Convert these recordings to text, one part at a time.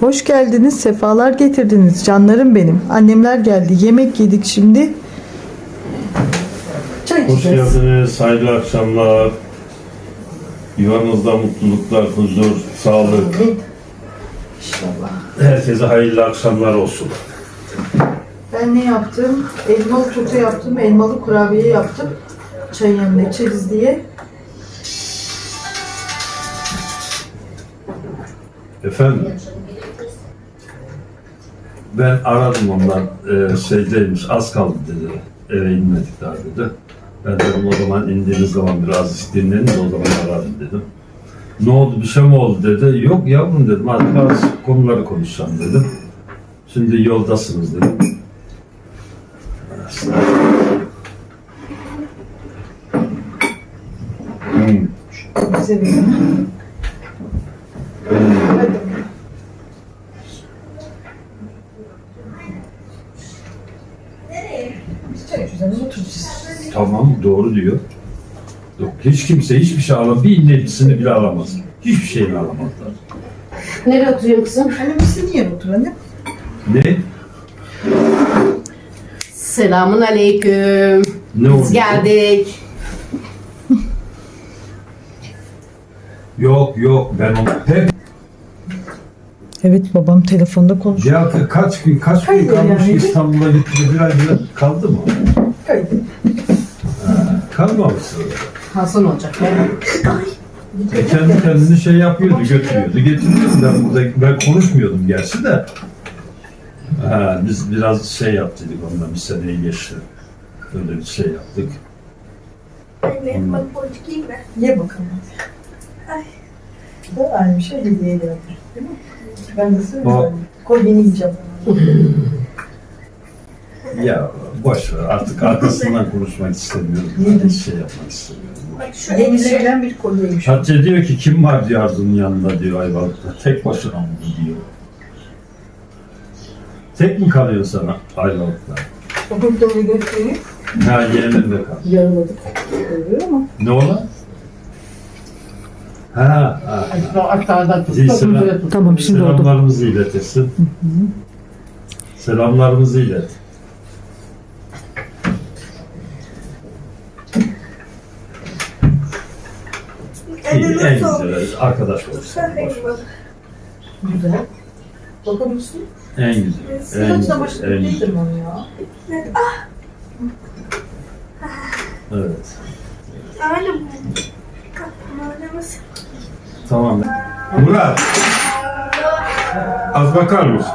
Hoş geldiniz, sefalar getirdiniz canlarım benim. Annemler geldi, yemek yedik şimdi. Çay Hoş içeceğiz. geldiniz, hayırlı akşamlar. Yuvanızda mutluluklar, huzur, sağlık. İnşallah. Herkese hayırlı akşamlar olsun. Ben ne yaptım? Elmalı turta yaptım, elmalı kurabiye yaptım. Çay yanında içeriz diye. Efendim? Ben aradım ondan, e, şeydeymiş, az kaldı dedi. Eve inmedik daha dedi. Ben dedim o zaman indiğiniz zaman biraz dinlenin de o zaman ararım dedim. Ne oldu, bir şey mi oldu dedi. Yok yavrum dedim, hadi bazı konuları konuşacağım dedim. Şimdi yoldasınız dedim. Hmm. Bize Oturacağız. Tamam doğru diyor. Yok, hiç kimse hiçbir şey alamaz. Bir inlecisini bile alamaz. Hiçbir şeyini alamazlar. Nereye oturuyorsun kızım? Anne biz senin yerine otur anne. Ne? Selamun aleyküm. Ne oldu? Biz geldik. Yok yok ben onu hep Evet babam telefonda konuşuyor. ya ka- kaç gün kaç gün Hayır kalmış yani. İstanbul'a gitti bir ay bile kaldı mı? Kaydı. Kalmamışsın. Hasan olacak. E kendi kendini şey yapıyordu, götürüyordu, getiriyordu. Ben burada ben konuşmuyordum gerçi de. Ha, biz biraz şey yaptık ondan bir seneyi geçti. Böyle bir şey yaptık. Anne bak mi? Ye bakalım Bu aynı şey hediye. Değil mi? Ben de O- söyleyeyim. Kolyeni yiyeceğim. Ya boş ver artık arkasından konuşmak istemiyorum. Yedim. Hiç şey yapmak istemiyorum. Yenilebilen bir kolyeymiş. Hatice diyor ki kim var diyor Arzu'nun yanında diyor Ayvalık'ta. Tek başına mı diyor. Tek mi kalıyor sana Ayvalık'ta? O gökdeleyi göstereyim. Ha yeğenin de kal. Yaraladık. Oluyor ama. Ne ola? Ha, ha. Aktardan tut. İyi, Çok selam. güzel tut. Tamam şimdi oldu. Selamlarımızı iletirsin. Selamlarımızı ilet. İyi, en güzel arkadaş olsun. Boş ver. Güzel. Bakabilirsin. En güzel. En Saçına güzel. başına En güzel. değdirme onu ya. Ah Evet. anne bu. Malzemesi. Tamam. Murat. Az bakar mısın?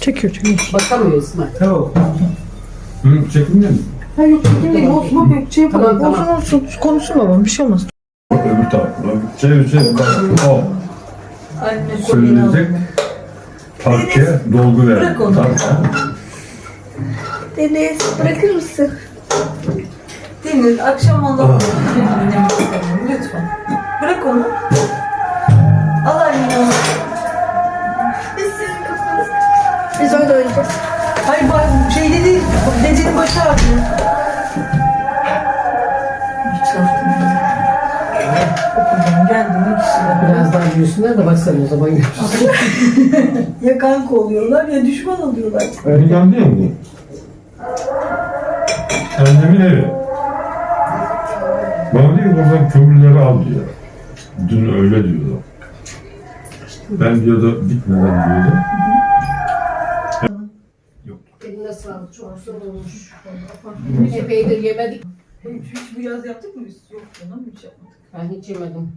Çekiyor çekiyor. Bakamıyor İsmail. Tamam. Hı, çekinme mi? Ha yok çekilmeyin. Olsun bak yok şey yapalım. Tamam, olsun tamam. olsun. Konuşsun babam bir şey olmaz. Öbür tarafına. Çevir. Bak, O. Anne Söylenecek. Parke dolgu ver. Bırak onu. Tamam. Deniz bırakır mısın? Deniz akşam Ah. Allah lütfen. Bırak onu. Al anneni onu. Biz orada oynayacağız. Hayır bak şeyde değil. Dedenin başı ağrıyor. Hiç dinlemiyor. Okuldan geldiğinde ikisi de. Biraz daha büyüsünler de bak sen o zaman görürsün. Ya kanka oluyorlar ya düşman oluyorlar. Ergen değil mi? Annemin evi. Bana diyor buradan kömürleri al diyor. Dün öyle diyordu. Ben diyordu bitmeden diyordu. Yok. Eline sağlık. Çok güzel olmuş. Epeydir yemedik. Hiç, hiç bu yaz yaptık mı biz? Yok canım hiç yapmadık. Ben hiç yemedim.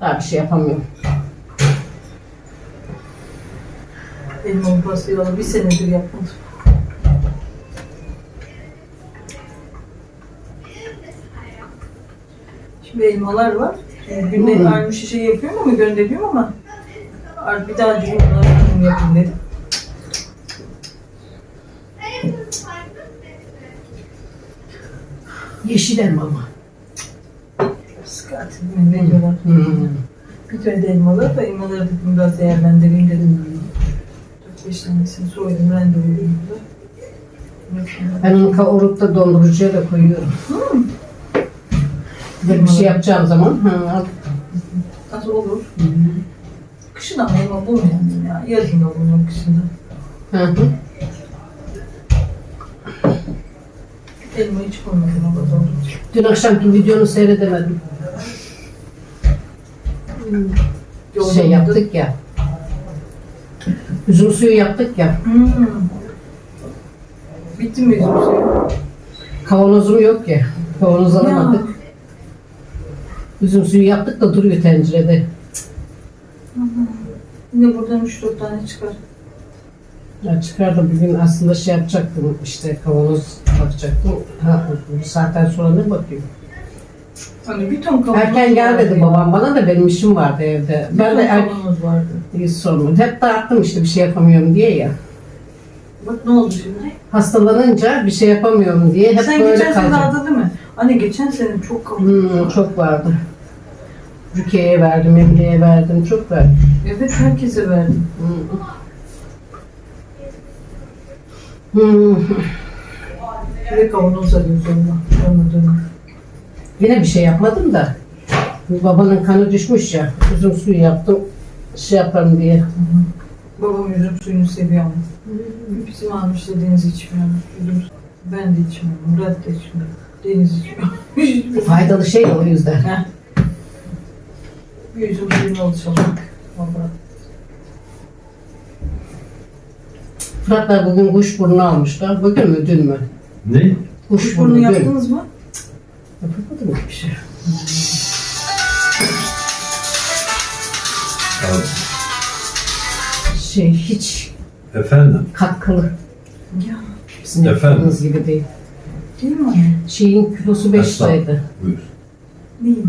Daha bir şey yapamıyorum. Elmalı pastayı valla bir senedir yapmadım. Şimdi elmalar var. Yani günde Hmm. aynı şişe yapıyorum ama gönderiyorum ama artık bir daha onları kendim yapayım dedim. Yeşil elma mı? Sıkıntı ne diyorlar. Hmm. Bir tane de elmalar da elmaları dedim biraz değerlendireyim dedim. 4-5 tanesini soydum rendeledim burada. Ben onu kavurup da dondurucuya da koyuyorum. Böyle bir şey yapacağım zaman ha, Nasıl olur? Kışın ama elma bulmayalım ya. Yazın da bulunur kışın da. hı hı. Elma hiç bulmadım o kadar. Dün akşamki videonu seyredemedim. Şey yaptık ya. Üzüm suyu yaptık ya. Hmm. Bitti mi bizim suyu? Kavanozum yok ya. Kavanoz alamadık. Üzüm suyu yaptık da duruyor tencerede. Yine buradan 3-4 tane çıkar. Ya çıkardım bugün aslında şey yapacaktım işte kavanoz bakacaktım. Ha, bu saatten sonra ne bakayım? Hani bir ton kavanoz Erken gel vardı dedi ya. babam bana da benim işim vardı evde. Bir Ben ton de erken kavanoz vardı. sormadım. Hep dağıttım işte bir şey yapamıyorum diye ya. Bak ne oldu şimdi? Hastalanınca bir şey yapamıyorum diye hep Sen böyle geçen sene kalacak. aldın değil mi? Anne geçen sene çok kavanoz. Hmm, çok vardı. Rukiye'ye verdim, Emine'ye verdim, çok verdim. Evet herkese verdim. Hmm. Hmm. Bir de kavanoz alıyoruz onunla. Onunla dönüyor. Yine bir şey yapmadım da. Babanın kanı düşmüş ya. Üzüm suyu yaptım. Şey yaparım diye. Babam üzüm suyunu seviyor ama. Bizim almıştı Deniz içmiyor. Üzüm. Ben de içmiyorum. Murat da içmiyor. Deniz içmiyor. Faydalı şey o yüzden. Heh. Bir üzüm suyuna alışalım. Valla. Fıratlar bugün kuş burnu almışlar. Bugün mü dün mü? Ne? Kuş Kuş burnu yaptınız mı? Hiç Efendim? katkılı. Ya. Sizin Efendim? yaptığınız gibi değil. Değil mi? Şeyin kilosu 5 Estağfurullah. liraydı. Buyur. Değil.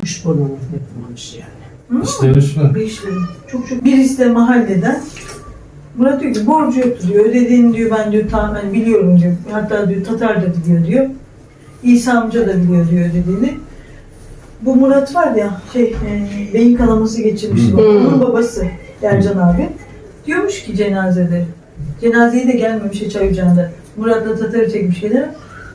Kuş burnunu yapılmamış yani. İstemiş mi? Beş lira. Çok çok. Birisi de mahalleden Murat diyor ki borcu yoktu diyor. Ödediğini diyor ben diyor tamam ben biliyorum diyor. Hatta diyor Tatar da biliyor diyor. İsa amca da biliyor diyor ödediğini. Bu Murat var ya şey e, beyin kanaması geçirmişti. bak, Hı. Onun babası Ercan abi. Diyormuş ki cenazede. Cenazeye de gelmemiş hiç ayıcağında. Murat'la Tatar'ı çekmiş gelir.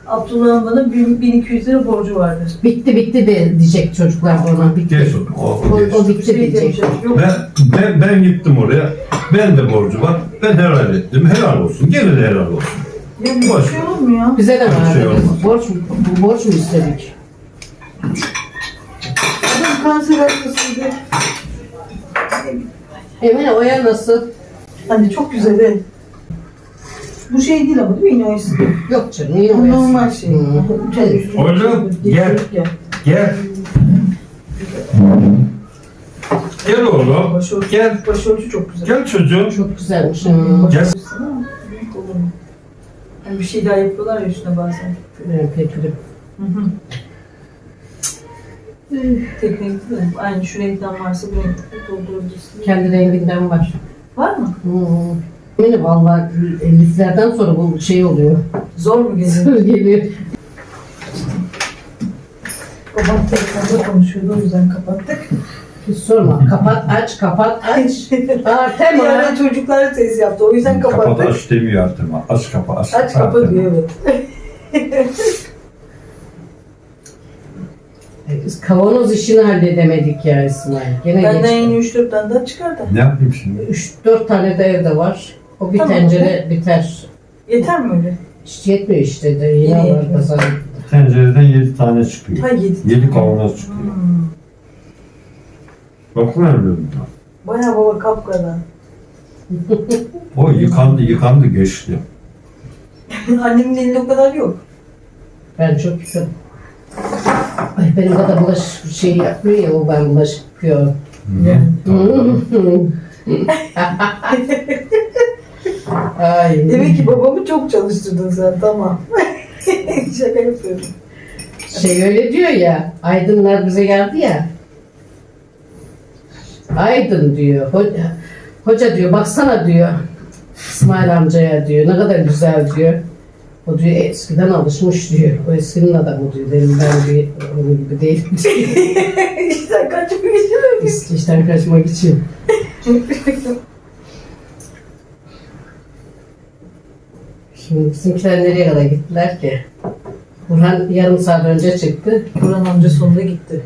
Abdullah'ın bana 1200 lira borcu vardır. Bitti bitti de diyecek çocuklar ona. Bitti. Geç o. O, geç. o bitti Şey diyecek. demiş, yok Ben, ben, ben gittim oraya. Ben de borcu var. Ben helal ettim. Helal olsun. Gene de helal olsun. ya bir Boş şey ver. olur mu ya? Bize de Bir vardı. şey olmaz. Biz borç, mu- borç mu istedik? Adam kanser hastasıydı. Emine Oya nasıl? Hani çok güzel evet. Bu şey değil ama değil mi? Yine o. Yok canım. Niye Bu Oya'sı? normal şey. Uçan üstüne Oğlum, şey- gel. gel. Gel. Gel oğlum. Başörtü, Gel. başörtü çok güzel. Gel çocuğum. Çok güzelmiş. Hı. Gel. Büyük olur mu? Hani bir şey daha yapıyorlar ya üstüne bazen. Evet, peki. Hı hı. Tek renkli de aynı şu renkten varsa bu renkte doldurabilirsin. Kendi renginden var. Var mı? Hı. Emine valla liflerden sonra bu şey oluyor. Zor mu geliyor? Geliyor. Babam telefonda konuşuyordu o yüzden kapattık. Hiç sorma. Kapat aç kapat aç. Aa Bir ara çocuklar ses yaptı o yüzden Kapat kapattık. aç demiyor artık. Aç kapa aç. Aç kapa diyor evet. Biz kavanoz işini halledemedik ya İsmail. Gene Benden yeni geçti. 3-4 tane daha çıkar da. Ne yapayım şimdi? 3-4 tane de evde var. O bir Tamam. tencere biter. Yeter mi öyle? Hiç yetmiyor işte de. Yine Yine var yetmiyor. pazar. Tencereden 7 tane çıkıyor. Ha 7. 7 kavanoz çıkıyor. Hmm. Bakma öyle. Baya baba kapkara. O yıkandı yıkandı geçti. Annemin elinde o kadar yok. Ben çok güzel. Ay benim kadar bulaşık şey yapmıyor ya o ben bulaşık yapıyorum. Ay. Demek ki babamı çok çalıştırdın sen tamam. Şaka yapıyorum. Şey öyle diyor ya, aydınlar bize geldi ya. Aydın diyor, hoca, hoca diyor, baksana diyor. İsmail amcaya diyor, ne kadar güzel diyor. O diyor eskiden alışmış diyor. O eskinin adamı diyor. Dedim ben bir onun gibi değilim. İşte kaçıp geçiyor. Biz işten kaçmak için. Şimdi bizimkiler nereye kadar gittiler ki? Burhan yarım saat önce çıktı. Burhan amca sonunda gitti.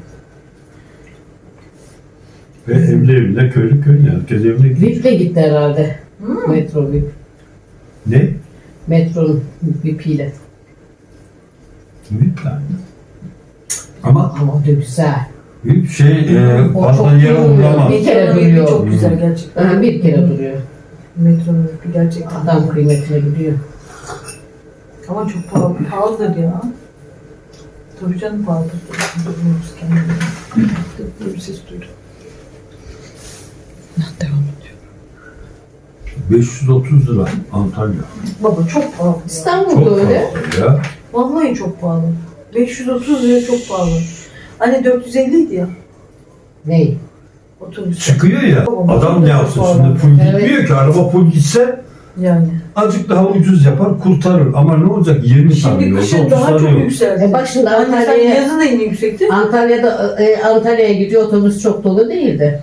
Ve evli evine köylü köylü. Herkes evine gidiyor. VIP'le gitti herhalde. Hmm. Metro VIP. Ne? Metronun VIP'iyle. VIP yani. Ama Ama da güzel. VIP şey e, O fazla çok yere durmuyor. uğramaz. Bir kere duruyor. Çok güzel gerçekten. Ha, bir kere duruyor. Metronun bir gerçekten. Adam kıymetine gidiyor. Ama çok pahalı, pahalıdır ya. Tabii canım pahalıdır. Durmuyoruz kendimizi. Bir ses duydum. Devam. 530 lira Antalya. Baba çok pahalı. İstanbul'da Çok öyle. fazla ya. Vallahi çok pahalı. 530 lira çok pahalı. Hani 450 idi ya Ney? otobüs. Çıkıyor ya. Adam ne yapsın pahalı. şimdi? Evet. gitmiyor ki. Araba full gitse Yani. azıcık daha ucuz yapar kurtarır. Ama ne olacak? 20 tane Şimdi yolda kışın 30 daha tane çok yol. yükseldi. E bak şimdi Hani sen Antalya'ya yazın da yine yüksekti. Antalya'da e, Antalya'ya gidiyor otobüs çok dolu değildi.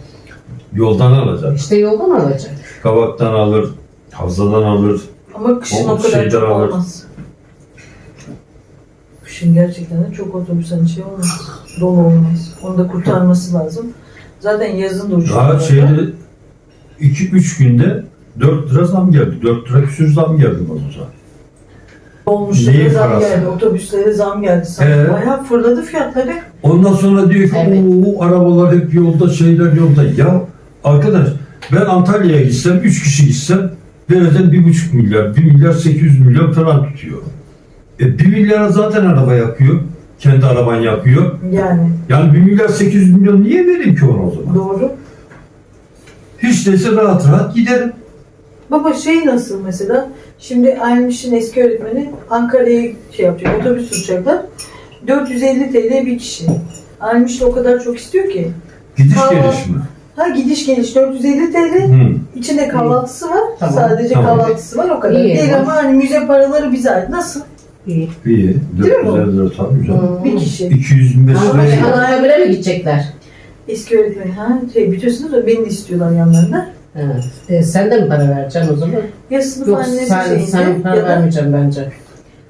Yoldan alacak. İşte yoldan alacak. Kavaktan alır, Havzadan alır. Ama kışın O kadar çok alır. olmaz. Kışın gerçekten de çok otobüs hani şey olmaz. Dolu olmaz. Onu da kurtarması lazım. Zaten yazın da uçuyor. Daha şeyde 2-3 günde 4 lira zam geldi. 4 lira küsür zam geldi mazota. Dolmuşlara Neyin zam parası? geldi, otobüslere zam geldi. Sanki Ee? bayağı fırladı fiyatları. Ondan sonra diyor ki Evet. "Oo, arabalar hep yolda, şeyler yolda. Ya arkadaş ben Antalya'ya gitsem, 3 kişi gitsem dereden 1,5 milyar, 1 milyar 800 milyon falan tutuyor. E 1 milyara zaten araba yakıyor. Kendi araban yakıyor. Yani Yani 1 milyar 800 milyon niye vereyim ki ona o zaman? doğru. Hiç değilse rahat rahat giderim. Baba şey nasıl mesela? Şimdi Aymış'ın eski öğretmeni Ankara'ya şey yapacak, otobüs tutacaklar. 450 TL bir kişi. Aymış da o kadar çok istiyor ki. Gidiş geliş mi? Ha gidiş geliş 450 TL. Hı. İçinde kahvaltısı var. Tamam, Sadece tamam. kahvaltısı var o kadar. İyi, Değil ama hani müze paraları bize ait. Nasıl? İyi. İyi. mi 450 lira tabii canım. Bir kişi. 225 Ama lira. Ankara'ya mi gidecekler? Eski öğretmeni. Ha şey biliyorsunuz da beni de istiyorlar yanlarında. Evet. E, sen de mi para vereceksin o zaman? Ya sınıf Yok annesi sen, şeyinde sen para ya da vermeyeceğim bence.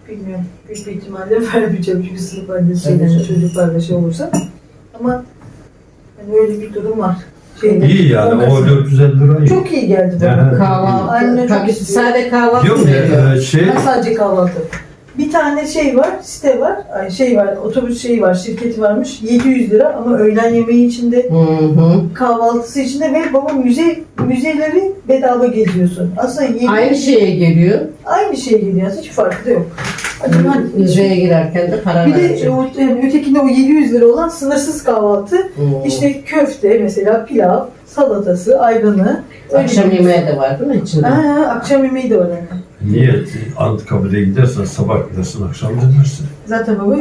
bilmiyorum. Büyük bir ihtimalle vermeyeceğim çünkü sınıf annesi şeyden canım. çocuklarla şey olursa. Ama yani öyle bir durum var. Şeyde, İyi yani o Kasım. 450 lira iyi. Çok iyi geldi bana. Yani- Kahvaltı, Anne çok tabii istiyor. sade kahvaltı Diyorum veriyor. ya e, şey Ben sadece kahvaltı. Bir tane şey var, site var, ay şey var, otobüs şeyi var, şirketi varmış. 700 lira ama öğlen yemeği içinde, Hı hı. kahvaltısı içinde ve baba müze müzeleri bedava geziyorsun. Aslında yedi- Aynı şeye geliyor. aynı şey geliyor. Hiç farkı da yok. Müzeye girerken de para Bir de o, yani ötekinde o 700 lira olan sınırsız kahvaltı. Hı. İşte köfte mesela pilav, salatası, ayranı. Akşam yemeği de var değil mi içinde? Ha, akşam yemeği de var. yani. Niye Anıtkabir'e gidersen sabah gidersin akşam dönersin. Zaten baba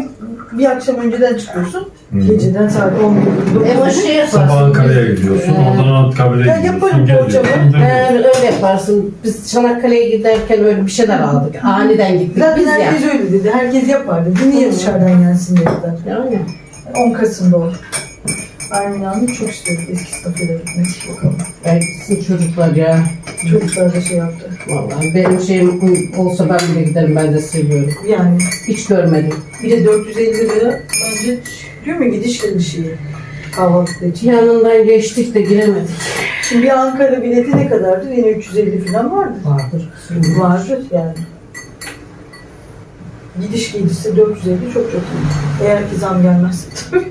bir akşam önceden çıkıyorsun. Hı. Geceden saat 11 E o şey yaparsın. Sabah Ankara'ya gidiyorsun, Ee, oradan Anıtkabir'e Ya gidiyorsun. yaparım. Ee, dönüyorsun. öyle yaparsın. Biz Çanakkale'ye giderken öyle bir şeyler aldık. Aniden gittik Zaten biz ya. herkes öyle dedi. Herkes yapar dedi. Niye dışarıdan gelsin dediler. Yani. 10 Kasım'da o. Hanım çok istiyordu eski stafıyla gitmek. Bakalım. Ay, sizin çocuklar ya. Çocuklar da şey yaptı. Vallahi benim şeyim olsa ben bile giderim ben de seviyorum. Yani Hiç görmedim. bir de 450 lira bence diyor mu gidiş geliş şeyi. Kahvaltı için. Yanından geçtik de giremedik. Şimdi bir Ankara bileti ne kadardı? Yine 350 falan vardı. Vardır. Vardı yani. Gidiş gelirse 450 çok çok iyi. Eğer ki zam gelmezse tabii.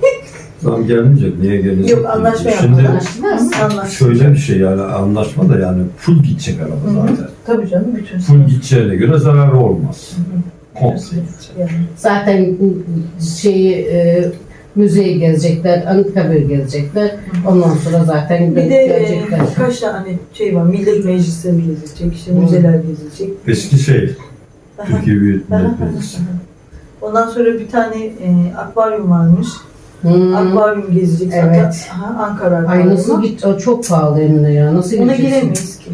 Zam gelmeyecek, niye gelecek? Yok anlaşma Şimdi mı? Anlaşma. şöyle bir şey yani anlaşma da yani full gidecek araba Hı hı. zaten. Tabii canım bütün. Full gideceğine göre zararı olmaz. Komple. Yani. Zaten şeyi e, müzeyi gezecekler, Anıtkabir gezecekler. Ondan sonra zaten Bir de e, gelecekler. kaç tane şey var, millet meclisleri gezilecek, işte müzeler gezilecek. Eski şey. Türkiye Büyük Millet Meclisi. Ondan sonra bir tane e, akvaryum varmış. Hmm. Akvaryum gezecek Evet. zaten. Aha, Ankara Ay akvaryumu. nasıl git? O çok pahalı Emine ya. Nasıl Ona gideceksin? giremeyiz ki.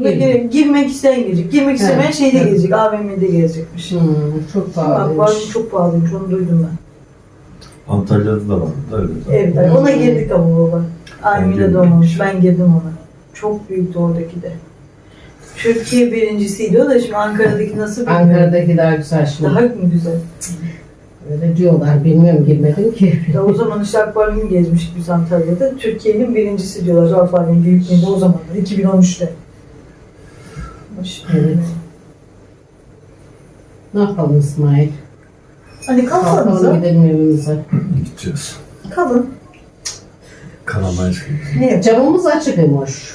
Ona Girme. gire, girmek isteyen girecek. Girmek istemeyen Evet, şeyde evet. gelecek. AVM'de gezecekmiş. Hmm, çok Akvaryum pahalıymış. çok pahalıymış. Onu duydum ben. Antalya'da da vardı öyle. Evet. Hmm. Ona girdik ama baba. Girmedim. doğmamış. Ben girdim ona. Çok büyüktü oradaki de. Türkiye birincisiydi o da şimdi Ankara'daki nasıl bilmiyorum. Ankara'daki daha güzel şimdi. Daha mı güzel? Öyle diyorlar. Bilmiyorum girmedim ki. Ya o zaman işte akvaryum gezmiştik biz Antalya'da. Türkiye'nin birincisi diyorlar akvaryum büyüklüğünde o zamanlar 2013'te. Evet. Ne yapalım İsmail? Hani kalkalım Kalkalım gidelim evimize. Gideceğiz. Kalın. Kalamayız ki. Ne yapacağız? Camımız açıkmış.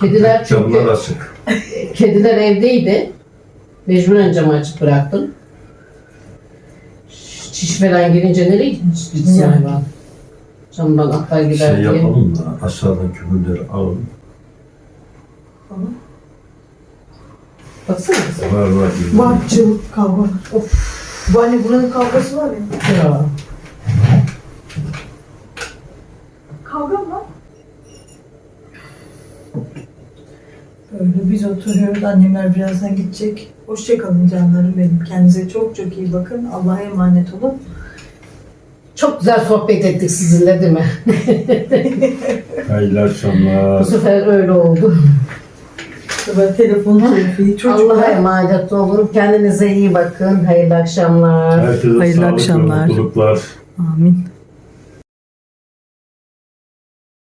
Kediler çünkü, Camlar açık. kediler evdeydi. Mecburen camı açık bıraktım. Falan gelince nereye gitsin Yani. hayvan? Camdan atlar gider Şey diye. yapalım mı? Aşağıdan kömürleri alalım. Baksana kızım. Var var. Bak çığlık kavga. Of. Bu anne buranın kavgası var ya. Ya. Kavga mı? Var? Böyle biz oturuyoruz. Annemler birazdan gidecek. Hoşçakalın canlarım benim. Kendinize çok çok iyi bakın. Allah'a emanet olun. Çok güzel sohbet ettik sizinle değil mi? Hayırlı akşamlar. Bu sefer öyle oldu. Ben telefonu trafiği Allah'a çocuklar. emanet olun. Kendinize iyi bakın. Hayırlı akşamlar. Herkese Hayırlı sağlık ve akşamlar. mutluluklar. Amin.